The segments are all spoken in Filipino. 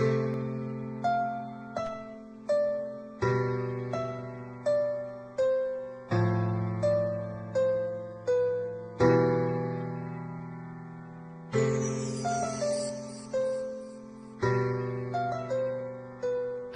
Thank you.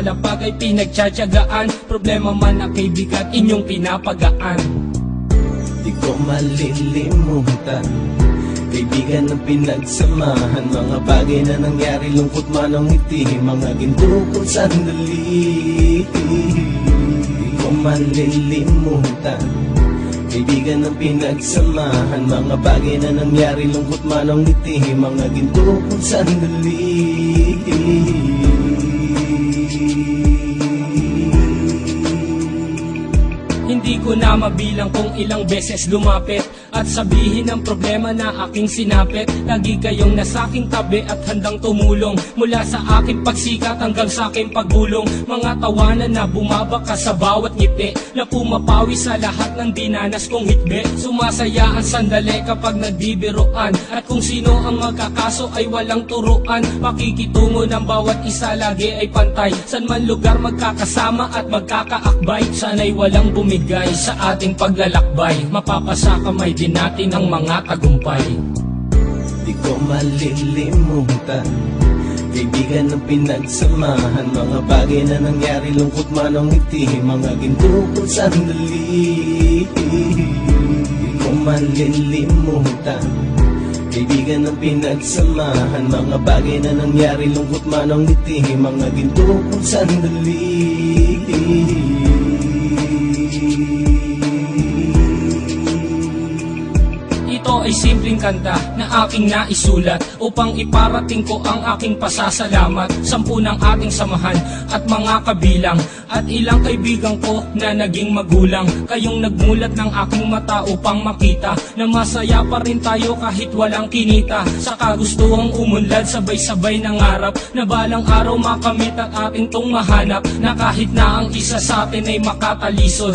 nakalapag ay pinagtsatsagaan. Problema man na kay bigat, inyong pinapagaan. Di ko malilimutan. Kaibigan ng pinagsamahan. Mga bagay na nangyari Lungkot man ang ngiti. Mga ginto kong sandali. Di ko malilimutan. Kaibigan ng pinagsamahan. Mga bagay na nangyari Lungkot man ang ngiti. Mga ginto kong sandali Hindi ko na mabilang kung ilang beses lumapit At sabihin ang problema na aking sinapit. Lagi kayong nasa aking tabi at handang tumulong. Mula sa aking pagsikat hanggang sa aking paggulong. Mga tawanan na bumabaka sa bawat ngiti Na pumapawi sa lahat ng dinanas kong hitbe Sumasaya ang sandali kapag nagbibiroan At kung sino ang magkakaso ay walang turuan. Pakikitungo ng bawat isa lagi ay pantay. San man lugar magkakasama at magkakaakbay Sana'y walang bumigay sa ating paglalakbay. Mapapasa kamay din natin ang mga tagumpay. Di ko malilimutan Kaibigan ng pinagsamahan. Mga bagay na nangyari Lungkot man ang ngiti Mga ginto kong sandali. Di ko malilimutan Kaibigan ng pinagsamahan. Mga bagay na nangyari Lungkot man ang ngiti Mga ginto kong sandali Ay simpleng kanta na aking naisulat upang iparating ko ang aking pasasalamat. Sampu ng ating samahan at mga kabilang At ilang kaibigan ko na naging magulang. Kayong nagmulat ng aking mata upang makita Na masaya pa rin tayo kahit walang kinita. Sa kagustuhang umunlad sabay-sabay nangarap Na balang araw makamit at ating tong mahanap Na kahit na ang isa sa atin ay makatalisod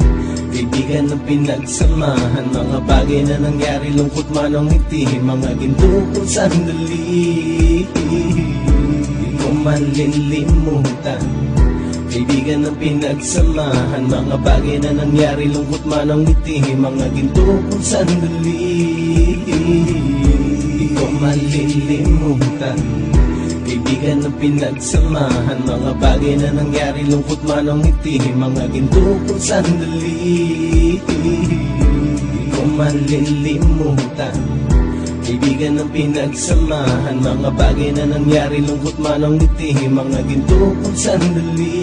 Kaibigan ng pinagsamahan Mga bagay na nangyari Lungkot man ang ngiti Mga ginto kong sandali. Di ko malilimutan Kaibigan ng pinagsamahan Mga bagay na nangyari Lungkot man ang ngiti Mga ginto kong sandali. Di ko malilimutan Kaibigan ng pinagsamahan Mga bagay na nangyari Lungkot man ang ngiti Mga ginto kong sandali. Di ko malilimutan Kaibigan ng pinagsamahan Mga bagay na nangyari Lungkot man ang ngiti Mga ginto kong sandali